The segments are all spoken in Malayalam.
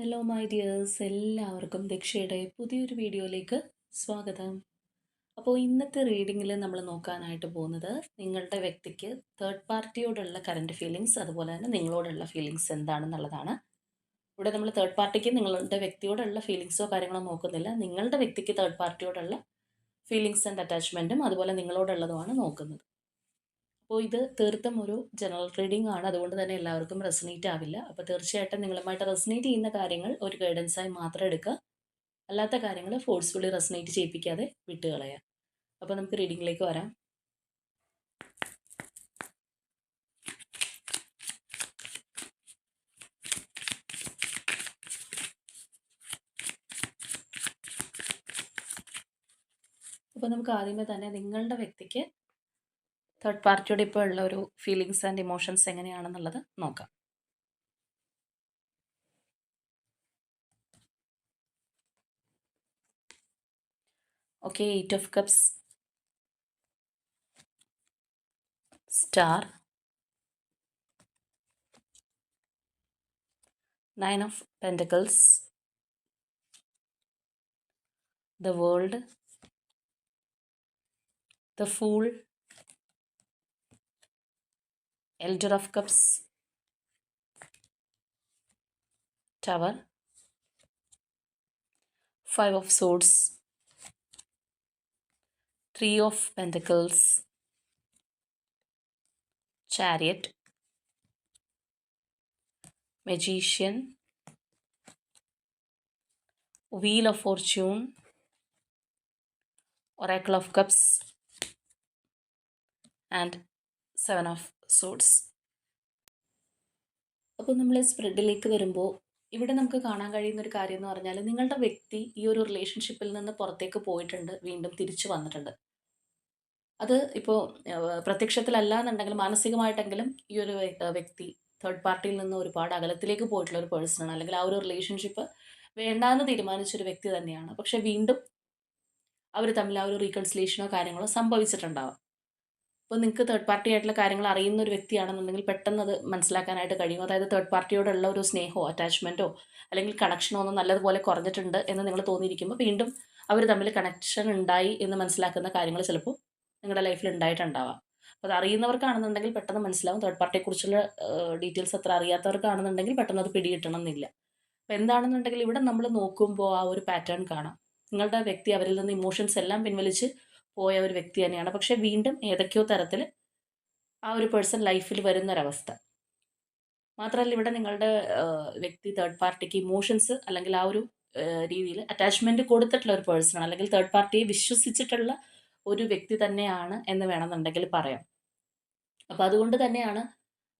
ഹലോ മൈ ഡിയേഴ്സ് എല്ലാവർക്കും ദക്ഷയുടെ പുതിയൊരു വീഡിയോയിലേക്ക് സ്വാഗതം. അപ്പോൾ ഇന്നത്തെ റീഡിങ്ങിൽ നമ്മൾ നോക്കാനായിട്ട് പോകുന്നത് നിങ്ങളുടെ വ്യക്തിക്ക് തേർഡ് പാർട്ടിയോടുള്ള കറന്റ് ഫീലിങ്സ് അതുപോലെ തന്നെ നിങ്ങളോടുള്ള ഫീലിങ്സ് എന്താണെന്നുള്ളതാണ്. ഇവിടെ നമ്മൾ തേർഡ് പാർട്ടിക്ക് നിങ്ങളുടെ വ്യക്തിയോടുള്ള ഫീലിങ്സോ കാര്യങ്ങളോ നോക്കുന്നില്ല. നിങ്ങളുടെ വ്യക്തിക്ക് തേർഡ് പാർട്ടിയോടുള്ള ഫീലിങ്സ് ആൻഡ് അറ്റാച്ച്മെന്റും അതുപോലെ നിങ്ങളോടുള്ളതുമാണ് നോക്കുന്നത്. അപ്പോൾ ഇത് തീർത്തും ഒരു ജനറൽ റീഡിംഗ് ആണ്. അതുകൊണ്ട് തന്നെ എല്ലാവർക്കും റെസനേറ്റ് ആവില്ല. അപ്പോൾ തീർച്ചയായിട്ടും നിങ്ങളുമായിട്ട് റെസനേറ്റ് ചെയ്യുന്ന കാര്യങ്ങൾ ഒരു ഗൈഡൻസായി മാത്രം എടുക്കുക. അല്ലാത്ത കാര്യങ്ങൾ ഫോഴ്സ്ഫുള്ളി റെസനേറ്റ് ചെയ്യിപ്പിക്കാതെ വിട്ടുകളയാം അപ്പോൾ നമുക്ക് റീഡിങ്ങിലേക്ക് വരാം. അപ്പോൾ നമുക്ക് ആദ്യമേ തന്നെ നിങ്ങളുടെ വ്യക്തിക്ക് തേർഡ് പാർട്ടിയോട് ഇപ്പോൾ ഉള്ള ഒരു ഫീലിങ്സ് ആൻഡ് ഇമോഷൻസ് എങ്ങനെയാണെന്നുള്ളത് നോക്കാം. Okay eight of cups star nine of pentacles the world the Fool, Elder of Cups, Tower, Five of Swords, Three of Pentacles, Chariot, Magician, Wheel of Fortune, Oracle of Cups, and Seven of Swords. അപ്പോൾ നമ്മൾ സ്പ്രെഡിലേക്ക് വരുമ്പോൾ ഇവിടെ നമുക്ക് കാണാൻ കഴിയുന്ന ഒരു കാര്യം എന്ന് പറഞ്ഞാൽ നിങ്ങളുടെ വ്യക്തി ഈ ഒരു റിലേഷൻഷിപ്പിൽ നിന്ന് പുറത്തേക്ക് പോയിട്ടുണ്ട് വീണ്ടും തിരിച്ചു വന്നിട്ടുണ്ട്. അത് ഇപ്പോൾ പ്രത്യക്ഷത്തിലല്ല എന്നുണ്ടെങ്കിൽ മാനസികമായിട്ടെങ്കിലും ഈ ഒരു വ്യക്തി തേർഡ് പാർട്ടിയിൽ നിന്ന് ഒരുപാട് അകലത്തിലേക്ക് പോയിട്ടുള്ള ഒരു പേഴ്സണാണ് അല്ലെങ്കിൽ ആ ഒരു റിലേഷൻഷിപ്പ് വേണ്ടാന്ന് തീരുമാനിച്ചൊരു വ്യക്തി തന്നെയാണ്. പക്ഷെ വീണ്ടും അവർ തമ്മിൽ ആ ഒരു റീകൺസിലേഷനോ കാര്യങ്ങളോ സംഭവിച്ചിട്ടുണ്ടാവാം. അപ്പോൾ നിങ്ങൾക്ക് തേർഡ് പാർട്ടി ആയിട്ടുള്ള കാര്യങ്ങൾ അറിയുന്ന ഒരു വ്യക്തിയാണെന്നുണ്ടെങ്കിൽ പെട്ടെന്ന് അത് മനസ്സിലാക്കാനായിട്ട് കഴിയും. അതായത് തേർഡ് പാർട്ടിയോടുള്ള ഒരു സ്നേഹമോ അറ്റാച്ച്മെന്റോ അല്ലെങ്കിൽ കണക്ഷനോ ഒന്നും നല്ലതുപോലെ കുറഞ്ഞിട്ടുണ്ട് എന്ന് നിങ്ങൾ തോന്നിയിരിക്കുമ്പോൾ വീണ്ടും അവർ തമ്മിൽ കണക്ഷൻ ഉണ്ടായി എന്ന് മനസ്സിലാക്കുന്ന കാര്യങ്ങൾ ചിലപ്പോൾ നിങ്ങളുടെ ലൈഫിൽ ഉണ്ടായിട്ടുണ്ടാവാം. അപ്പോൾ അത് അറിയുന്നവർക്കാണെന്നുണ്ടെങ്കിൽ പെട്ടെന്ന് മനസ്സിലാവും തേർഡ് പാർട്ടിയെക്കുറിച്ചുള്ള ഡീറ്റെയിൽസ് അത്ര അറിയാത്തവർക്കാണെന്നുണ്ടെങ്കിൽ പെട്ടെന്ന് അത് പിടികിട്ടണം എന്നില്ല അപ്പോൾ എന്താണെന്നുണ്ടെങ്കിൽ ഇവിടെ നമ്മൾ നോക്കുമ്പോൾ ആ ഒരു പാറ്റേൺ കാണാം. നിങ്ങളുടെ വ്യക്തി അവരിൽ നിന്ന് ഇമോഷൻസ് എല്ലാം പിൻവലിച്ച് പോയ ഒരു വ്യക്തി തന്നെയാണ്. പക്ഷെ വീണ്ടും ഏതൊക്കെയോ തരത്തിൽ ആ ഒരു പേഴ്സൺ ലൈഫിൽ വരുന്നൊരവസ്ഥ. മാത്രമല്ല ഇവിടെ നിങ്ങളുടെ വ്യക്തി തേർഡ് പാർട്ടിക്ക് ഇമോഷൻസ് അല്ലെങ്കിൽ ആ ഒരു രീതിയിൽ അറ്റാച്ച്മെന്റ് കൊടുത്തിട്ടുള്ള ഒരു പേഴ്സണാണ് അല്ലെങ്കിൽ തേർഡ് പാർട്ടിയെ വിശ്വസിച്ചിട്ടുള്ള ഒരു വ്യക്തി തന്നെയാണ് എന്ന് വേണമെന്നുണ്ടെങ്കിൽ പറയാം. അപ്പോൾ അതുകൊണ്ട് തന്നെയാണ്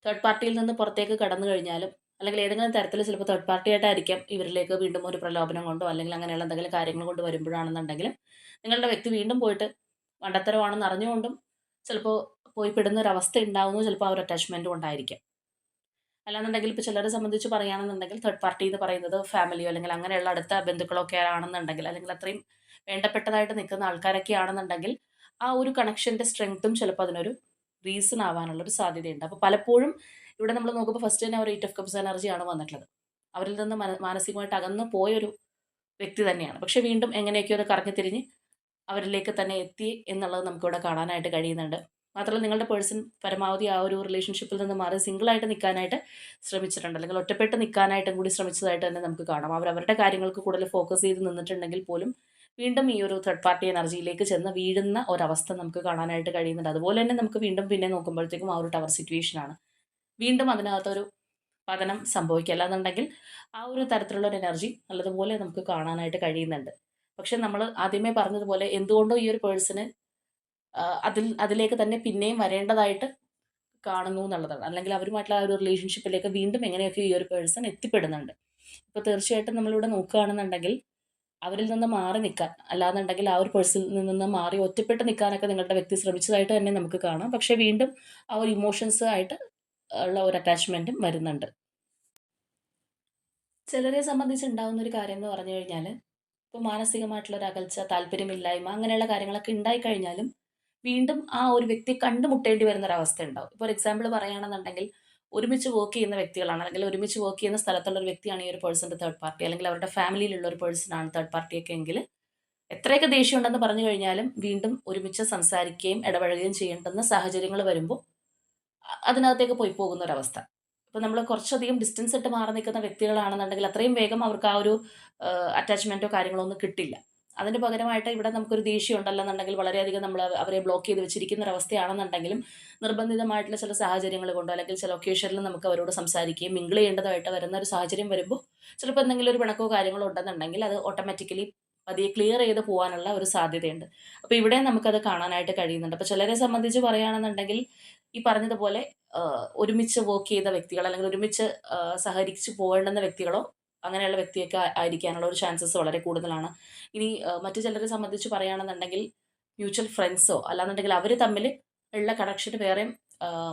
തേർഡ് പാർട്ടിയിൽ നിന്ന് പുറത്തേക്ക് കടന്നു കഴിഞ്ഞാലും അല്ലെങ്കിൽ ഏതെങ്കിലും തരത്തിൽ ചിലപ്പോൾ തേർഡ് പാർട്ടി ആയിട്ടായിരിക്കാം ഇവരിലേക്ക് വീണ്ടും ഒരു പ്രലോഭനം കൊണ്ടോ അല്ലെങ്കിൽ അങ്ങനെയുള്ള എന്തെങ്കിലും കാര്യങ്ങൾ കൊണ്ട് വരുമ്പോഴാണെന്നുണ്ടെങ്കിലും നിങ്ങളുടെ വ്യക്തി വീണ്ടും പോയിട്ട് മണ്ടത്തരമാണെന്ന് അറിഞ്ഞുകൊണ്ടും ചിലപ്പോൾ പോയി പെടുന്ന ഒരു അവസ്ഥ ഉണ്ടാവുന്നു ചിലപ്പോൾ ആ ഒരു അറ്റാച്ച്മെന്റും ഉണ്ടായിരിക്കാം. അല്ലാന്നുണ്ടെങ്കിൽ ഇപ്പോൾ ചിലരെ സംബന്ധിച്ച് പറയുകയാണെന്നുണ്ടെങ്കിൽ തേർഡ് പാർട്ടി എന്ന് പറയുന്നത് ഫാമിലിയോ അല്ലെങ്കിൽ അങ്ങനെയുള്ള അടുത്ത ബന്ധുക്കളൊക്കെ ആണെന്നുണ്ടെങ്കിൽ അല്ലെങ്കിൽ അത്രയും വേണ്ടപ്പെട്ടതായിട്ട് നിൽക്കുന്ന ആൾക്കാരൊക്കെ ആണെന്നുണ്ടെങ്കിൽ ആ ഒരു കണക്ഷന്റെ സ്ട്രെങ്ത്തും ചിലപ്പോൾ അതിനൊരു റീസൺ ആവാനുള്ള ഒരു സാധ്യതയുണ്ട്. അപ്പോൾ പലപ്പോഴും ഇവിടെ നമ്മൾ നോക്കുമ്പോൾ ഫസ്റ്റ് തന്നെ ഒരു എയ്റ്റ് ഓഫ് കപ്സ് എനർജിയാണ് വന്നിട്ടുള്ളത്. അവരിൽ നിന്ന് മന- മാനസികമായിട്ട് അകന്നു പോയൊരു വ്യക്തി തന്നെയാണ്. പക്ഷെ വീണ്ടും എങ്ങനെയൊക്കെയോ അത് കറങ്ങി തിരിഞ്ഞ് അവരിലേക്ക് തന്നെ എത്തി എന്നുള്ളത് നമുക്കിവിടെ കാണാനായിട്ട് കഴിയുന്നുണ്ട്. മാത്രമല്ല നിങ്ങളുടെ പേഴ്സൺ പരമാവധി ആ ഒരു റിലേഷൻഷിപ്പിൽ നിന്ന് മാറി സിംഗിളായിട്ട് നിൽക്കാനായിട്ട് ശ്രമിച്ചിട്ടുണ്ട്. അല്ലെങ്കിൽ ഒറ്റപ്പെട്ട് നിൽക്കാനായിട്ടും കൂടി ശ്രമിച്ചതായിട്ട് തന്നെ നമുക്ക് കാണാം. അവർ അവരുടെ കാര്യങ്ങൾക്ക് കൂടുതൽ ഫോക്കസ് ചെയ്ത് നിന്നിട്ടുണ്ടെങ്കിൽ പോലും വീണ്ടും ഈ ഒരു തേർഡ് പാർട്ടി എനർജിയിലേക്ക് ചെന്ന് വീഴുന്ന ഒരവസ്ഥ നമുക്ക് കാണാനായിട്ട് കഴിയുന്നുണ്ട്. അതുപോലെ തന്നെ നമുക്ക് വീണ്ടും പിന്നെ നോക്കുമ്പോഴത്തേക്കും ആ ഒരു ടവർ സിറ്റുവേഷനാണ് വീണ്ടും അതിനകത്തൊരു പതനം സംഭവിക്കുക. അല്ലാന്നുണ്ടെങ്കിൽ ആ ഒരു തരത്തിലുള്ള ഒരു എനർജി നല്ലതുപോലെ നമുക്ക് കാണാനായിട്ട് കഴിയുന്നുണ്ട്. പക്ഷെ നമ്മൾ ആദ്യമേ പറഞ്ഞതുപോലെ എന്തുകൊണ്ടോ ഈ ഒരു പേഴ്സണ് അതിൽ അതിലേക്ക് തന്നെ പിന്നെയും വരേണ്ടതായിട്ട് കാണുന്നു എന്നുള്ളതാണ്. അല്ലെങ്കിൽ അവരുമായിട്ടുള്ള ആ ഒരു റിലേഷൻഷിപ്പിലേക്ക് വീണ്ടും എങ്ങനെയൊക്കെ ഈ ഒരു പേഴ്സൺ എത്തിപ്പെടുന്നുണ്ട്. ഇപ്പോൾ തീർച്ചയായിട്ടും നമ്മളിവിടെ നോക്കുകയാണെന്നുണ്ടെങ്കിൽ അവരിൽ നിന്ന് മാറി നിൽക്കാൻ അല്ലാന്നുണ്ടെങ്കിൽ ആ ഒരു പേഴ്സണിൽ നിന്ന് മാറി ഒറ്റപ്പെട്ട് നിൽക്കാനൊക്കെ നിങ്ങളുടെ വ്യക്തി ശ്രമിച്ചതായിട്ട് തന്നെ നമുക്ക് കാണാം. പക്ഷേ വീണ്ടും ആ ഒരു ഇമോഷൻസ് ആയിട്ട് ഉള്ള ഒരു അറ്റാച്ച്മെന്റും വരുന്നുണ്ട്. ചിലരെ സംബന്ധിച്ച് ഉണ്ടാകുന്ന ഒരു കാര്യം എന്ന് പറഞ്ഞു കഴിഞ്ഞാൽ ഇപ്പോൾ മാനസികമായിട്ടുള്ള ഒരു അകൽച്ച താല്പര്യമില്ലായ്മ അങ്ങനെയുള്ള കാര്യങ്ങളൊക്കെ ഉണ്ടായി കഴിഞ്ഞാലും വീണ്ടും ആ ഒരു വ്യക്തി കണ്ടുമുട്ടേണ്ടി വരുന്ന ഒരു അവസ്ഥ ഉണ്ടാവും ഇപ്പോൾ എക്സാമ്പിൾ പറയുകയാണെന്നുണ്ടെങ്കിൽ ഒരുമിച്ച് വർക്ക് ചെയ്യുന്ന വ്യക്തികളാണ് അല്ലെങ്കിൽ ഒരുമിച്ച് വർക്ക് ചെയ്യുന്ന സ്ഥലത്തുള്ള ഒരു വ്യക്തിയാണ് ഈ ഒരു പേഴ്സന്റെ തേർഡ് പാർട്ടി അല്ലെങ്കിൽ അവരുടെ ഫാമിലിയിലുള്ള ഒരു പേഴ്സണാണ് തേർഡ് പാർട്ടിയൊക്കെ എങ്കിൽ എത്രയൊക്കെ ദേഷ്യമുണ്ടെന്ന് പറഞ്ഞു കഴിഞ്ഞാലും വീണ്ടും ഒരുമിച്ച് സംസാരിക്കുകയും ഇടപഴകുകയും ചെയ്യേണ്ടുന്ന സാഹചര്യങ്ങൾ വരുമ്പോൾ അതിനകത്തേക്ക് പോയി പോകുന്ന ഒരവസ്ഥ ഇപ്പം നമ്മൾ കുറച്ചധികം ഡിസ്റ്റൻസ് ഇട്ട് മാറി നിൽക്കുന്ന വ്യക്തികളാണെന്നുണ്ടെങ്കിൽ അത്രയും വേഗം അവർക്ക് ആ ഒരു അറ്റാച്ച്മെന്റോ കാര്യങ്ങളോ ഒന്നും കിട്ടില്ല. അതിന് പകരമായിട്ട് ഇവിടെ നമുക്കൊരു ദേഷ്യം ഉണ്ടല്ലെന്നുണ്ടെങ്കിൽ വളരെയധികം നമ്മൾ അവരെ ബ്ലോക്ക് ചെയ്ത് വെച്ചിരിക്കുന്ന ഒരു അവസ്ഥയാണെന്നുണ്ടെങ്കിലും നിർബന്ധിതമായിട്ടുള്ള ചില സാഹചര്യങ്ങൾ കൊണ്ടോ അല്ലെങ്കിൽ ചില ഒക്കേഷനിൽ നമുക്ക് അവരോട് സംസാരിക്കുകയും മിങ്കിൾ ചെയ്യേണ്ടതായിട്ട് വരുന്ന ഒരു സാഹചര്യം വരുമ്പോൾ ചിലപ്പോൾ എന്തെങ്കിലും ഒരു പിണക്കോ കാര്യങ്ങളോ ഉണ്ടെന്നുണ്ടെങ്കിൽ അത് ഓട്ടോമാറ്റിക്കലി പതിയെ ക്ലിയർ ചെയ്ത് പോകാനുള്ള ഒരു സാധ്യതയുണ്ട്. അപ്പോൾ ഇവിടെ നമുക്കത് കാണാനായിട്ട് കഴിയുന്നുണ്ട്. അപ്പോൾ ചിലരെ സംബന്ധിച്ച് പറയുകയാണെന്നുണ്ടെങ്കിൽ ഈ പറഞ്ഞതുപോലെ ഒരുമിച്ച് വർക്ക് ചെയ്ത വ്യക്തികൾ അല്ലെങ്കിൽ ഒരുമിച്ച് സഹകരിച്ച് പോകേണ്ടുന്ന വ്യക്തികളോ അങ്ങനെയുള്ള വ്യക്തിയൊക്കെ ആയിരിക്കാനുള്ള ഒരു ചാൻസസ് വളരെ കൂടുതലാണ്. ഇനി മറ്റു ചിലരെ സംബന്ധിച്ച് പറയുകയാണെന്നുണ്ടെങ്കിൽ മ്യൂച്വൽ ഫ്രണ്ട്സോ അല്ലാന്നുണ്ടെങ്കിൽ അവർ തമ്മിൽ ഉള്ള കണക്ഷൻ വേറെയും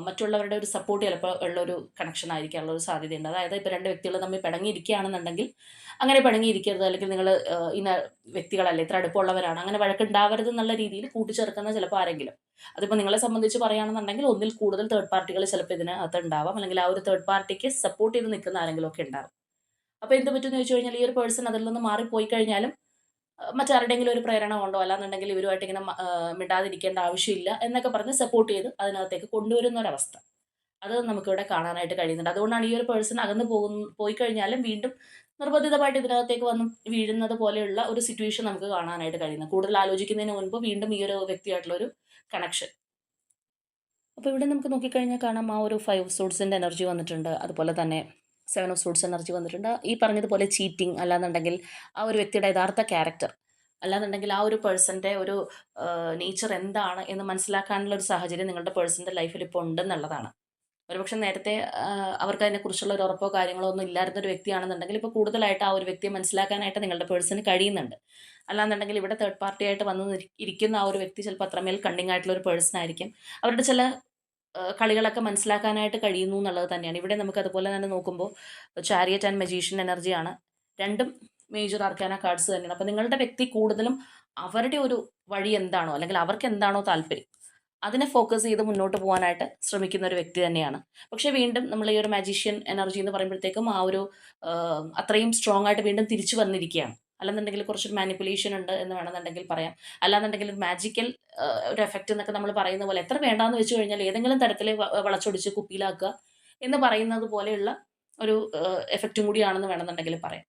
മറ്റുള്ളവരുടെ ഒരു സപ്പോർട്ട് ചിലപ്പോൾ ഉള്ള ഒരു കണക്ഷൻ ആയിരിക്കാനുള്ള ഒരു സാധ്യതയുണ്ട്. അതായത് ഇപ്പോൾ രണ്ട് വ്യക്തികൾ തമ്മിൽ പിണങ്ങിയിരിക്കുകയാണെന്നുണ്ടെങ്കിൽ അങ്ങനെ പിണങ്ങിയിരിക്കരുത്. അല്ലെങ്കിൽ നിങ്ങൾ ഇന്ന വ്യക്തികളല്ല ഇത്ര അടുപ്പമുള്ളവരാണ്. അങ്ങനെ വഴക്കുണ്ടാവരുത് എന്നുള്ള രീതിയിൽ കൂട്ടിച്ചേർക്കുന്ന ചിലപ്പോൾ ആരെങ്കിലും. അതിപ്പോൾ നിങ്ങളെ സംബന്ധിച്ച് പറയുകയാണെന്നുണ്ടെങ്കിൽ ഒന്നിൽ കൂടുതൽ തേർഡ് പാർട്ടികൾ ചിലപ്പോൾ ഇതിനകത്ത് ഉണ്ടാവാം. അല്ലെങ്കിൽ ആ ഒരു തേർഡ് പാർട്ടിക്ക് സപ്പോർട്ട് ചെയ്ത് നിൽക്കുന്ന ആരെങ്കിലും ഒക്കെ ഉണ്ടാവും. അപ്പോൾ എന്ത് പറ്റുമെന്ന് ചോദിച്ചു കഴിഞ്ഞാൽ ഈ ഒരു പേഴ്സൺ അതിൽ നിന്ന് മാറിപ്പോയി കഴിഞ്ഞാലും ആ, മറ്റാരുടെയെങ്കിലും ഒരു പ്രേരണ കൊണ്ടോ അല്ലാന്നുണ്ടെങ്കിൽ ഇവരുമായിട്ട് ഇങ്ങനെ മിണ്ടാതിരിക്കേണ്ട ആവശ്യമില്ല എന്നൊക്കെ പറഞ്ഞ് സപ്പോർട്ട് ചെയ്ത് അതിനകത്തേക്ക് കൊണ്ടുവരുന്ന ഒരവസ്ഥ അത് നമുക്കിവിടെ കാണാനായിട്ട് കഴിയുന്നുണ്ട്. അതുകൊണ്ടാണ് ഈ ഒരു പേഴ്സൺ അകന്ന് പോകുന്ന പോയി കഴിഞ്ഞാലും വീണ്ടും നിർബന്ധിതമായിട്ട് ഇതിനകത്തേക്ക് വന്ന് വീഴുന്നത് പോലെയുള്ള ഒരു സിറ്റുവേഷൻ നമുക്ക് കാണാനായിട്ട് കഴിയുന്നത് കൂടുതൽ ആലോചിക്കുന്നതിന് മുൻപ് വീണ്ടും ഈ ഒരു വ്യക്തിയായിട്ടുള്ള ഒരു കണക്ഷൻ അപ്പോൾ ഇവിടെ നമുക്ക് നോക്കിക്കഴിഞ്ഞാൽ കാണാം ആ ഒരു ഫൈവ് സോഡ്സിന്റെ എനർജി വന്നിട്ടുണ്ട്. അതുപോലെ തന്നെ സെവൻ ഓഫ് സൂട്സ് എനർജി വന്നിട്ടുണ്ട്. ഈ പറഞ്ഞതുപോലെ ചീറ്റിംഗ് അല്ലാന്നുണ്ടെങ്കിൽ ആ ഒരു വ്യക്തിയുടെ യഥാർത്ഥ ക്യാരക്ടർ അല്ലാന്നുണ്ടെങ്കിൽ ആ ഒരു പേഴ്സന്റെ ഒരു നേച്ചർ എന്താണ് എന്ന് മനസ്സിലാക്കാനുള്ള ഒരു സാഹചര്യം നിങ്ങളുടെ പേഴ്സന്റെ ലൈഫിൽ ഇപ്പോൾ ഉണ്ടെന്നുള്ളതാണ്. ഒരുപക്ഷെ നേരത്തെ അവർക്ക് അതിനെക്കുറിച്ചുള്ള ഒരു ഉറപ്പോ കാര്യങ്ങളോ ഒന്നും ഇല്ലായിരുന്ന ഒരു വ്യക്തിയാണെന്നുണ്ടെങ്കിൽ ഇപ്പോൾ കൂടുതലായിട്ട് ആ ഒരു വ്യക്തിയെ മനസ്സിലാക്കാനായിട്ട് നിങ്ങളുടെ പേഴ്സന് കഴിയുന്നുണ്ട്. അല്ലാന്നുണ്ടെങ്കിൽ ഇവിടെ തേർഡ് പാർട്ടി ആയിട്ട് വന്ന് ഇരിക്കുന്ന ആ ഒരു വ്യക്തി ചിലപ്പോൾ അത്രമേൽ കണ്ണിങ് ആയിട്ടുള്ള ഒരു പേഴ്സൺ ആയിരിക്കും. അവരുടെ ചില കളികളൊക്കെ മനസ്സിലാക്കാനായിട്ട് കഴിയുന്നു എന്നുള്ളത് തന്നെയാണ്. ഇവിടെ നമുക്ക് അതുപോലെ തന്നെ നോക്കുമ്പോൾ ചാരിയറ്റ് ആൻഡ് മജീഷ്യൻ എനർജിയാണ് രണ്ടും മേജർ ആർക്കാന കാർഡ്സ് തന്നെയാണ്. അപ്പോൾ നിങ്ങളുടെ വ്യക്തി കൂടുതലും അവരുടെ ഒരു വഴി എന്താണോ അല്ലെങ്കിൽ അവർക്ക് എന്താണോ താല്പര്യം അതിനെ ഫോക്കസ് ചെയ്ത് മുന്നോട്ട് പോകാനായിട്ട് ശ്രമിക്കുന്ന ഒരു വ്യക്തി തന്നെയാണ്. പക്ഷേ വീണ്ടും നമ്മൾ ഈ ഒരു മാജീഷ്യൻ എനർജി എന്ന് പറയുമ്പോഴത്തേക്കും ആ ഒരു അത്രയും സ്ട്രോങ് ആയിട്ട് വീണ്ടും തിരിച്ചു വന്നിരിക്കുകയാണ്. അല്ലെന്നുണ്ടെങ്കിൽ കുറച്ചൊരു മാനിപ്പുലേഷൻ ഉണ്ട് എന്ന് വേണമെന്നുണ്ടെങ്കിൽ പറയാം. അല്ലാന്നുണ്ടെങ്കിൽ ഒരു മാജിക്കൽ ഒരു എഫക്റ്റ് എന്നൊക്കെ നമ്മൾ പറയുന്ന പോലെ എത്ര വേണ്ടാന്ന് വെച്ച് കഴിഞ്ഞാൽ ഏതെങ്കിലും തരത്തിൽ വളച്ചൊടിച്ച് കുപ്പിയിലാക്കുക എന്ന് പറയുന്നത് പോലെയുള്ള ഒരു എഫക്റ്റും കൂടിയാണെന്ന് വേണമെന്നുണ്ടെങ്കിൽ പറയാം.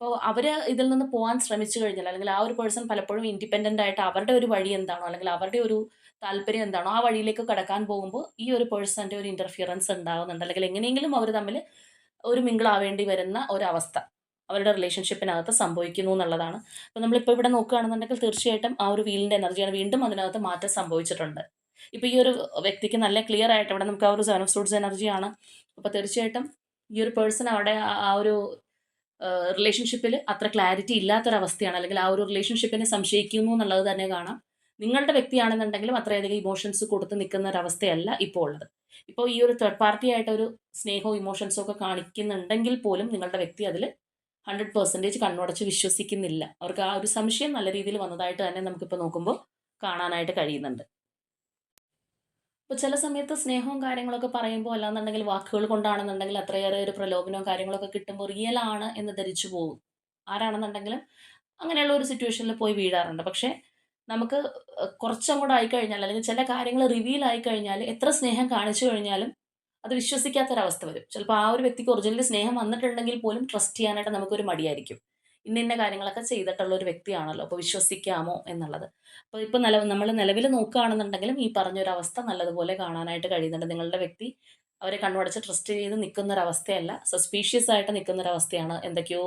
അപ്പോൾ അവർ ഇതിൽ നിന്ന് പോകാൻ ശ്രമിച്ചു കഴിഞ്ഞാൽ അല്ലെങ്കിൽ ആ ഒരു പേഴ്സൺ പലപ്പോഴും ഇൻഡിപെൻഡന്റ് ആയിട്ട് അവരുടെ ഒരു വഴി എന്താണോ അല്ലെങ്കിൽ അവരുടെ ഒരു താല്പര്യം എന്താണോ ആ വഴിയിലേക്ക് കടക്കാൻ പോകുമ്പോൾ ഈ ഒരു പേഴ്സന്റെ ഒരു ഇന്റർഫിയറൻസ് ഉണ്ടാകുന്നുണ്ട് അല്ലെങ്കിൽ എങ്ങനെയെങ്കിലും അവർ തമ്മിൽ ഒരു മിങ്കിളാവേണ്ടി വരുന്ന ഒരവസ്ഥ അവരുടെ റിലേഷൻഷിപ്പിനകത്ത് സംഭവിക്കുന്നു എന്നുള്ളതാണ്. അപ്പോൾ നമ്മളിപ്പോൾ ഇവിടെ നോക്കുകയാണെന്നുണ്ടെങ്കിൽ തീർച്ചയായിട്ടും ആ ഒരു വീലിന്റെ എനർജിയാണ് വീണ്ടും അതിനകത്ത് മാറ്റം സംഭവിച്ചിട്ടുണ്ട്. ഇപ്പോൾ ഈ ഒരു വ്യക്തിക്ക് നല്ല ക്ലിയർ ആയിട്ട് ഇവിടെ നമുക്ക് ആ ഒരു സെവൻ ഓഫ് സൂട്ട്സ് എനർജിയാണ് അപ്പോൾ തീർച്ചയായിട്ടും ഈ ഒരു പേഴ്സൺ അവിടെ ആ- ആ ഒരു റിലേഷൻഷിപ്പിൽ അത്ര ക്ലാരിറ്റി ഇല്ലാത്തൊരവസ്ഥയാണ്. അല്ലെങ്കിൽ ആ ഒരു റിലേഷൻഷിപ്പിനെ സംശയിക്കുന്നു എന്നുള്ളത് തന്നെ കാണാം. നിങ്ങളുടെ വ്യക്തിയാണെന്നുണ്ടെങ്കിലും അത്രയധികം ഇമോഷൻസ് കൊടുത്ത് നിൽക്കുന്ന ഒരവസ്ഥയല്ല ഇപ്പോൾ ഉള്ളത്. ഇപ്പോൾ ഈ ഒരു തേർഡ് പാർട്ടി ആയിട്ട് ഒരു സ്നേഹവും ഇമോഷൻസും ഒക്കെ കാണിക്കുന്നുണ്ടെങ്കിൽ പോലും നിങ്ങളുടെ വ്യക്തി അതിൽ ഹൺഡ്രഡ് പെർസെന്റേജ് കണ്ണുടച്ച് വിശ്വസിക്കുന്നില്ല. അവർക്ക് ആ ഒരു സംശയം നല്ല രീതിയിൽ വന്നതായിട്ട് തന്നെ നമുക്കിപ്പോൾ നോക്കുമ്പോൾ കാണാനായിട്ട് കഴിയുന്നുണ്ട്. ഇപ്പോൾ ചില സമയത്ത് സ്നേഹവും കാര്യങ്ങളൊക്കെ പറയുമ്പോൾ അല്ലാന്നുണ്ടെങ്കിൽ വാക്കുകൾ കൊണ്ടാണെന്നുണ്ടെങ്കിൽ അത്രയേറെ ഒരു പ്രലോഭനവും കാര്യങ്ങളൊക്കെ കിട്ടുമ്പോൾ റിയൽ ആണ് എന്ന് ധരിച്ചു പോകും. ആരാണെന്നുണ്ടെങ്കിലും അങ്ങനെയുള്ള ഒരു സിറ്റുവേഷനിൽ പോയി വീഴാറുണ്ട്. പക്ഷേ നമുക്ക് കുറച്ചും കൂടെ ആയിക്കഴിഞ്ഞാൽ അല്ലെങ്കിൽ ചില കാര്യങ്ങൾ റിവീൽ ആയിക്കഴിഞ്ഞാൽ എത്ര സ്നേഹം കാണിച്ചു കഴിഞ്ഞാലും അത് വിശ്വസിക്കാത്തൊരവസ്ഥ വരും. ചിലപ്പോൾ ആ ഒരു വ്യക്തിക്ക് ഒറിജിനലി സ്നേഹം വന്നിട്ടുണ്ടെങ്കിൽ പോലും ട്രസ്റ്റ് ചെയ്യാനായിട്ട് നമുക്കൊരു മടിയായിരിക്കും. ഇന്ന ഇന്ന കാര്യങ്ങളൊക്കെ ചെയ്തിട്ടുള്ള ഒരു വ്യക്തിയാണല്ലോ അപ്പോൾ വിശ്വസിക്കാമോ എന്നുള്ളത്. അപ്പോൾ ഇപ്പോൾ നില നമ്മൾ നിലവിൽ നോക്കുകയാണെന്നുണ്ടെങ്കിലും ഈ പറഞ്ഞൊരു അവസ്ഥ നല്ലതുപോലെ കാണാനായിട്ട് കഴിയുന്നുണ്ട്. നിങ്ങളുടെ വ്യക്തി അവരെ കണ്ണുടച്ച് ട്രസ്റ്റ് ചെയ്ത് നിൽക്കുന്ന ഒരു അവസ്ഥയല്ല സസ്പീഷ്യസ് ആയിട്ട് നിൽക്കുന്ന ഒരു അവസ്ഥയാണ് എന്തൊക്കെയോ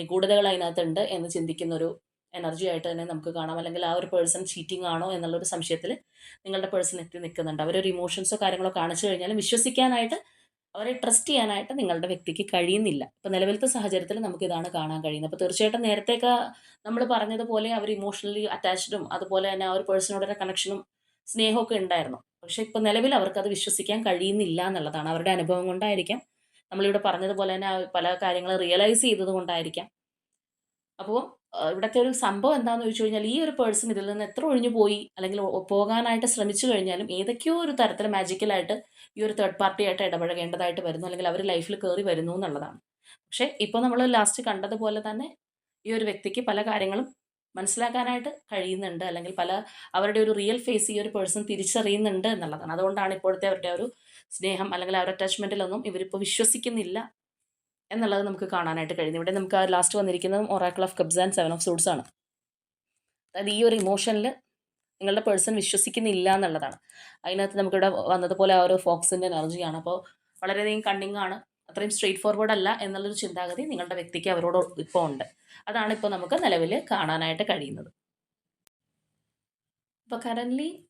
നിഗൂഢതകൾ അതിനകത്തുണ്ട് എന്ന് ചിന്തിക്കുന്ന ഒരു എനർജി ആയിട്ട് തന്നെ നമുക്ക് കാണാം. അല്ലെങ്കിൽ ആ ഒരു പേഴ്സൺ ചീറ്റിംഗ് ആണോ എന്നുള്ള ഒരു സംശയത്തിൽ നിങ്ങളുടെ പേഴ്സൺ എത്തി നിൽക്കുന്നുണ്ട്. അവരൊരു ഇമോഷൻസോ കാര്യങ്ങളോ കാണിച്ചു കഴിഞ്ഞാലും വിശ്വസിക്കാനായിട്ട് അവരെ ട്രസ്റ്റ് ചെയ്യാനായിട്ട് നിങ്ങളുടെ വ്യക്തിക്ക് കഴിയുന്നില്ല. ഇപ്പോൾ നിലവിലത്തെ സാഹചര്യത്തിൽ നമുക്ക് ഇതാണ് കാണാൻ കഴിയുന്നത്. അപ്പോൾ തീർച്ചയായിട്ടും നേരത്തേക്ക് നമ്മൾ പറഞ്ഞതുപോലെ അവർ ഇമോഷണലി അറ്റാച്ച്ഡും അതുപോലെ തന്നെ ആ ഒരു പേഴ്സണോടൊരു കണക്ഷനും സ്നേഹമൊക്കെ ഉണ്ടായിരുന്നു. പക്ഷെ ഇപ്പോൾ നിലവിൽ അവർക്ക് അത് വിശ്വസിക്കാൻ കഴിയുന്നില്ല എന്നുള്ളതാണ് അവരുടെ അനുഭവം കൊണ്ടായിരിക്കാം. നമ്മളിവിടെ പറഞ്ഞതുപോലെ തന്നെ പല കാര്യങ്ങൾ റിയലൈസ് ചെയ്തത് കൊണ്ടായിരിക്കാം അപ്പോൾ ഇവിടത്തെ ഒരു സംഭവം എന്താന്ന് ചോദിച്ചു കഴിഞ്ഞാൽ ഈ ഒരു പേഴ്സൺ ഇതിൽ നിന്ന് എത്ര ഒഴിഞ്ഞു പോയി? അല്ലെങ്കിൽ പോകാനായിട്ട് ശ്രമിച്ചു കഴിഞ്ഞാലും ഏതൊക്കെയോ ഒരു തരത്തിൽ മാജിക്കലായിട്ട് ഈ ഒരു തേർഡ് പാർട്ടിയായിട്ട് ഇടപഴകേണ്ടതായിട്ട് വരുന്നു. അല്ലെങ്കിൽ അവർ ലൈഫിൽ കയറി വരുന്നു എന്നുള്ളതാണ്. പക്ഷേ ഇപ്പോൾ നമ്മൾ ലാസ്റ്റ് കണ്ടതുപോലെ തന്നെ ഈ ഒരു വ്യക്തിക്ക് പല കാര്യങ്ങളും മനസ്സിലാക്കാനായിട്ട് കഴിയുന്നുണ്ട്. അല്ലെങ്കിൽ പല അവരുടെ ഒരു റിയൽ ഫേസ് ഈ ഒരു പേഴ്സൺ തിരിച്ചറിയുന്നുണ്ട് എന്നുള്ളതാണ്. അതുകൊണ്ടാണ് ഇപ്പോഴത്തെ അവരുടെ ഒരു സ്നേഹം അല്ലെങ്കിൽ അവരുടെ അറ്റാച്ച്മെന്റിലൊന്നും ഇവരിപ്പോൾ വിശ്വസിക്കുന്നില്ല. എന്നുള്ളത് നമുക്ക് കാണാനായിട്ട് കഴിയുന്നു. ഇവിടെ നമുക്ക് ആ ലാസ്റ്റ് വന്നിരിക്കുന്നത് oracle of cups and seven of suits ആണ്. അതായത് ഈ ഒരു ഇമോഷനിൽ നിങ്ങളുടെ പേഴ്സൺ വിശ്വസിക്കുന്നില്ല എന്നുള്ളതാണ്. അതിനകത്ത് നമുക്കിവിടെ വന്നതുപോലെ ആ ഒരു ഫോക്സിന്റെ എനർജിയാണ് അപ്പോൾ വളരെയധികം കണ്ണിങ് ആണ്. അത്രയും സ്ട്രെയിറ്റ് ഫോർവേഡ് അല്ല എന്നുള്ളൊരു ചിന്താഗതി നിങ്ങളുടെ വ്യക്തിക്ക് അവരോട് ഇപ്പോൾ ഉണ്ട്. അതാണ് ഇപ്പോൾ നമുക്ക് നിലവിൽ കാണാനായിട്ട് കഴിയുന്നത്. അപ്പോൾ കറന്റ്ലി